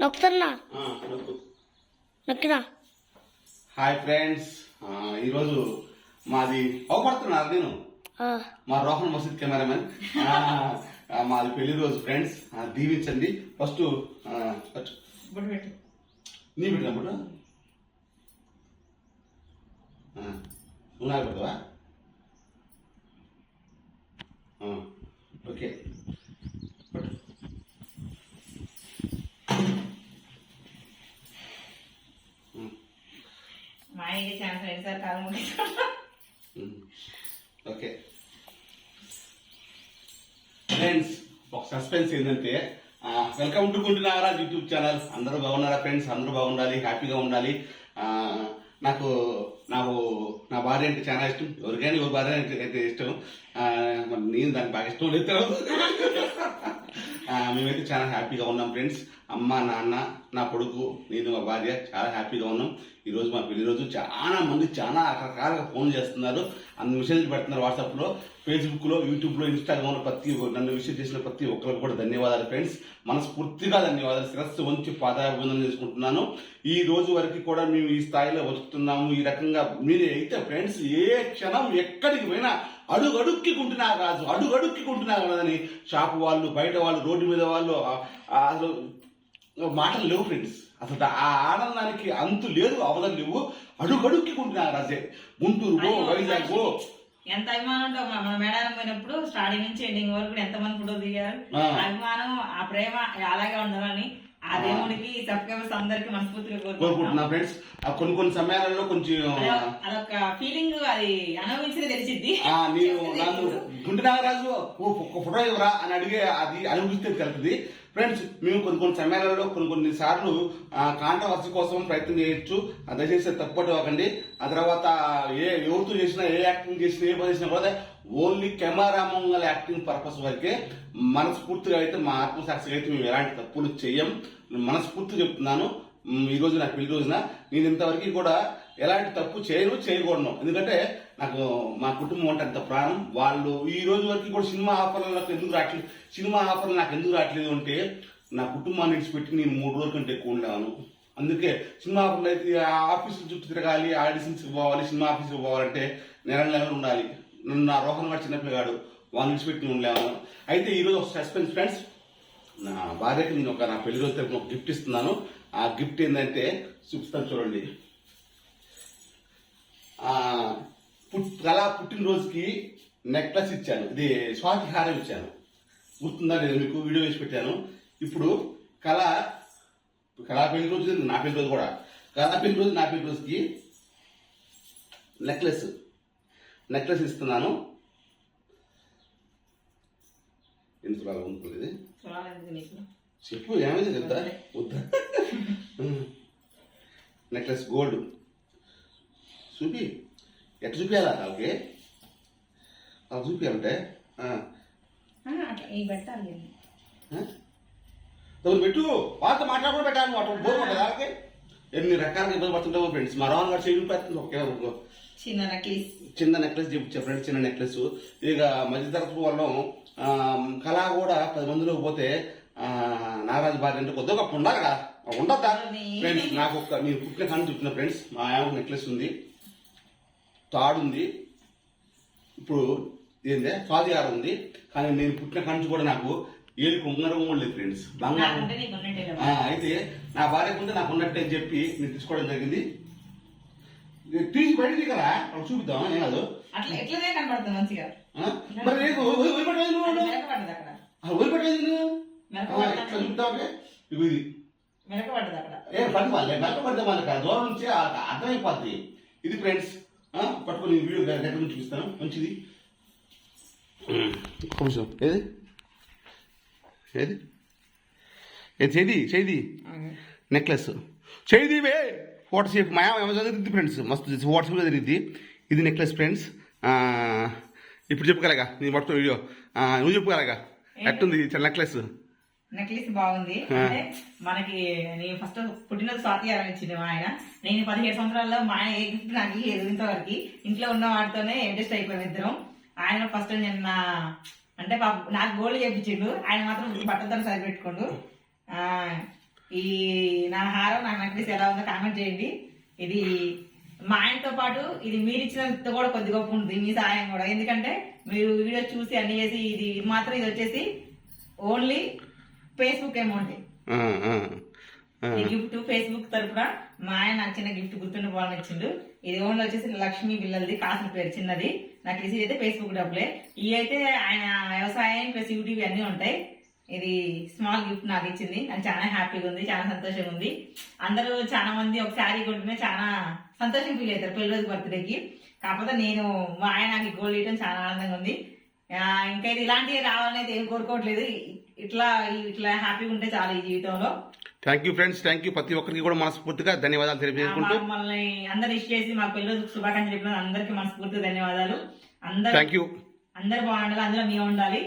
నొక్కుతున్నా. నొక్కినా? Hi friends. ఆ, ఈరోజు మాది అవపడుతున్నారు నేను. ఆ, మా రోహన్ మసీద్ కెమెరామెన్. మాది పెళ్ళి రోజు ఫ్రెండ్స్. ఆ, దీవించండి. ఫస్ట్ బుట్టు నీ పెట్టినప్పుడు నువ్వు నాకు పెడతావా ఆ, ఓకే పట్టు. ఉమ్, మా ఛాన్స్ అయింది సార్ కాలం ఓకే ఫ్రెండ్స్ ఒక సస్పెన్స్ ఏంటంటే welcome to Guntu Nagaraj YouTube channel అందరూ బాగున్నారా ఫ్రెండ్స్ అందరూ బాగుండాలి హ్యాపీగా ఉండాలి. నాకు నాకు నా భార్య అంటే చాలా ఇష్టం. ఎవరికైనా ఎవరి భార్య అంటే అయితే ఇష్టం. మరి నేను దానికి బాగా ఇష్టం లేదు. మేమైతే చాలా హ్యాపీగా ఉన్నాం ఫ్రెండ్స్. అమ్మ నాన్న నా కొడుకు నేను మా భార్య చాలా హ్యాపీగా ఉన్నాం. ఈరోజు మా పెళ్ళి రోజు. చాలా మంది చాలా రకరకాలుగా ఫోన్ చేస్తున్నారు. అన్ని మెసేజ్ పెడుతున్నారు వాట్సాప్లో ఫేస్బుక్లో యూట్యూబ్లో ఇన్స్టాగ్రామ్లో ప్రతి ఒక్క- నన్ను విషయం చేసిన ప్రతి ఒక్కరికి కూడా ధన్యవాదాలు ఫ్రెండ్స్. మనస్ఫూర్తిగా ధన్యవాదాలు. శిరస్సు వంచి పాదాభివందనం చేసుకుంటున్నాను. ఈ రోజు వరకు కూడా మేము ఈ స్థాయిలో వస్తున్నాము. ఈ రకంగా మీరు అయితే ఫ్రెండ్స్ ఏ క్షణం ఎక్కడికి పోయినా అడుగు అడుక్కి కొంటున్నారు రాజు. అడుగు అడుక్కి కొంటున్నారు కదని. షాపు వాళ్ళు బయట వాళ్ళు రోడ్డు మీద వాళ్ళు అసలు మాటలు లేవు ఫ్రెండ్స్. అసలు ఆ ఆనందానికి అంతు లేదు అవధం లేవు. అడుగు అడుక్కి కొంటున్నారు రాజే గుంటూరు వైజాగ్ ఎంత అభిమానం ఉందో మన మన మేడారం పోయినప్పుడు స్టార్టింగ్ నుంచి ఎండింగ్ వరకు ఎంతమంది ఫోటో దిగారు. అభిమానం ఆ ప్రేమ అలాగే ఉండాలని ఆ దేవుడికి సబ్స్క్రైబర్స్ అందరికి మనస్ఫూర్తిగా కోరుకుంటున్నాం ఫ్రెండ్స్ కొన్ని కొన్ని సమయాలలో కొంచెం అదొక- ఫీలింగ్ అది అనుభవించింది తెలిసిద్ది. ఆ నేను నన్ను గుండె నాగరాజు ఒక ఫోటో ఇవ్వరా అని అడిగే అది అనుభవిస్తే తెలుస్తుంది. ఫ్రెండ్స్ మేము కొన్ని కొన్ని సమయాలలో కొన్ని కొన్ని సార్లు కాంట్రవర్సీ కోసం ప్రయత్నం చేయొచ్చు. ఆ దయచేసి తప్పటి అవ్వకండి ఆ తర్వాత ఏ ఎవరితో చేసినా ఏ యాక్టింగ్ చేసినా ఏ పని చేసినా కూడా ఓన్లీ కెమెరా మంగళ యాక్టింగ్ పర్పస్ వరకే మనస్ఫూర్తిగా అయితే మా ఆత్మసాక్షిగా అయితే మేము ఎలాంటి తప్పులు చేయం. మనస్ఫూర్తి చెప్తున్నాను. ఈ రోజు నా పెళ్ళి రోజున. నేను ఇంతవరకు కూడా ఎలాంటి తప్పు చేయను చేయకూడను. ఎందుకంటే నాకు మా కుటుంబం అంటే అంత ప్రాణం. వాళ్ళు ఈ రోజు వరకు కూడా సినిమా ఆఫర్లు నాకు ఎందుకు రావట్లేదు? సినిమా ఆఫర్లు నాకు ఎందుకు రావట్లేదు అంటే నా కుటుంబాన్ని విడిచిపెట్టి నేను మూడు రోజుల కంటే ఎక్కువ ఉండేవాను. అందుకే సినిమా ఆఫర్లు అయితే ఆ చుట్టూ తిరగాలి ఆడిషన్స్కి పోవాలి సినిమా ఆఫీస్కి పోవాలంటే నెల నెలలు ఉండాలి. నన్ను నా రోహన్ గారు చిన్నపిల్లగాడు వాళ్ళని విడిచిపెట్టి ఉండేవాను. అయితే ఈరోజు ఒక సస్పెన్స్ ఫ్రెండ్స్ నా భార్యకి నేను ఒక నా పెళ్ళి రోజు తరపున ఒక గిఫ్ట్ ఇస్తున్నాను. ఆ గిఫ్ట్ ఏంటంటే చూపిస్తాను చూడండి. కళా పుట్టినరోజుకి నెక్లెస్ ఇచ్చాను. ఇది స్వాతి హారం ఇచ్చాను. గుర్తుందా నేను మీకు? వీడియో వేసి పెట్టాను. ఇప్పుడు కళ కళా పెళ్ళి రోజు నా పెళ్ళి రోజు కూడా. కళా పెళ్ళి రోజు నా పెళ్ళి రోజుకి నెక్లెస్ నెక్లెస్ ఇస్తున్నాను. ఎందుకు అలా ఉంటుంది చెప్పు ఏమైంది చెప్తా? వద్దా? Necklace gold. చూపి. ఎట్లా చూపించాలా వాళ్ళకి అలా చూపించాలంటే? తమరు పెట్టు. వాళ్ళతో మాట్లాడకుండా పెట్టాను అటు బోర్ పడ్డదా వాళ్ళకి ఎన్ని రకాలుగా ఇబ్బంది పడుతుంటామో ఫ్రెండ్స్ మా రావణ గారు చేయి పెడుతుంది ఒకే ఒక చిన్న నక్లీస్ చిన్న నెక్లెస్ చూపించా ఫ్రెండ్స్ చిన్న నెక్లెస్ ఇక మధ్యతరగతి వాళ్ళం ఆ, కళ కూడా పది మందిలో పోతే నాగరాజు భార్య అంటే కొద్దిగా ఉండాలి కదా ఉండద్దా? ఫ్రెండ్స్ నాకు ఒక నేను పుట్టిన కానీ చూపిన ఫ్రెండ్స్ మా ఆయన నెక్లెస్ ఉంది. తాడు ఉంది ఇప్పుడు ఏందే స్వాధికారం ఉంది కానీ నేను పుట్టిన కాంచి కూడా నాకు ఏది ఉంగరం కూడా లేదు ఫ్రెండ్స్ బంగారం. అయితే నా భార్య ఉంటే నాకు ఉన్నట్టే అని చెప్పి నేను తీసుకోవడం జరిగింది. తీసి బయట కదా చూపిద్దాం ఏం కాదు? మరి నీకు వదిలి- వదిలిపెట్టలేదు అక్కడ. వదిలిపెట్టలేదు ఇట్లా చూద్దామే ఇది. అక్కడ. ఏ పట్టు వాళ్ళే మెల్ల పడితే వాళ్ళకి. దూరం నుంచి అర్థమైపోద్ది. ఇది ఫ్రెండ్స్ పట్టుకొని వీడియో దగ్గర నుంచి చూపిస్తాను. మంచిది. నిమిషం. ఏది? ఏది? ఏది చేది చేది. నెక్లెస్ చేదివే వాట్సాప్ మా ఏమో చదివింది ఫ్రెండ్స్ మస్తు వాట్సాప్లో జరిగింది. ఇది నెక్లెస్ ఫ్రెండ్స్ ఇప్పుడు చెప్పుకోలేగా. నీ మొత్తం వీడియో ఆ, నువ్వు చెప్పుకోలేగా. ఎట్టుంది? నెక్లెస్ నెక్లెస్ బాగుంది. అంటే మనకి నేను ఫస్ట్ పుట్టినరోజు స్వాతిహారం ఇచ్చింది మా ఆయన. నేను పదిహేడు సంవత్సరాల్లో మా ఆయన ఏ గిఫ్ట్ నాకు ఇయ్యలేదు ఇంతవరకు. ఇంట్లో ఉన్న వాటితోనే అడ్జస్ట్ అయిపోయాం ఇద్దరం. ఆయన ఫస్ట్ నిన్న అంటే పాప నాకు గోల్డ్ చేయించిండు ఆయన మాత్రం బట్టలతో సరిపెట్టుకోండు. ఆ, ఈ నా హారం నా నెక్లెస్ ఎలా ఉందో కామెంట్ చేయండి. ఇది మా ఆయనతో పాటు ఇది మీరు ఇచ్చినంత కూడా కొద్ది గొప్ప ఉంటుంది. మీ సహాయం కూడా. ఎందుకంటే మీరు వీడియో చూసి అన్ని చేసి ఇది మాత్రం ఇది వచ్చేసి only Facebook amount gift Facebook తరపున మా ఆయన నాకు చిన్న గిఫ్ట్ గుర్తుండిపోవాలని ఇచ్చిండు ఇది ఓన్లీ వచ్చేసి లక్ష్మీ పిల్లలది కాసిన పేరు చిన్నది. నాకు ఇది అయితే ఫేస్బుక్ డబ్బులే. ఇవి అయితే ఆయన వ్యవసాయం ప్లస్ యూట్యూబ్ అన్నీ ఉంటాయి. ఇది స్మాల్ గిఫ్ట్ నాకు ఇచ్చింది. నాకు చాలా హ్యాపీగా ఉంది చాలా సంతోషంగా ఉంది. అందరూ చాలా మంది ఒక శారీ కొంటేనే చాలా సంతోషం ఫీల్ అవుతారు పెళ్ళి రోజు బర్త్డేకి కాకపోతే నేను మా ఆయన నాకు గోల్డ్ ఇవ్వడం చాలా ఆనందంగా ఉంది. ఇంకా ఇది ఇలాంటివి రావాలని అయితే ఏం కోరుకోవట్లేదు. ఇట్లా ఇట్లా హ్యాపీగా ఉంటే చాలు ఈ జీవితంలో. Thank you friends thank you ప్రతి ఒక్కరికి కూడా మనస్ఫూర్తిగా ధన్యవాదాలు తెలియజేసుకుంటూ. మమ్మల్ని అందరు ఇష్ చేసి మా పిల్లలు శుభాకాంక్షలు చెప్పిన అందరికి మనస్ఫూర్తి ధన్యవాదాలు. అందరు థ్యాంక్ యూ అందరు బాగుండాలి అందరూ మేము ఉండాలి.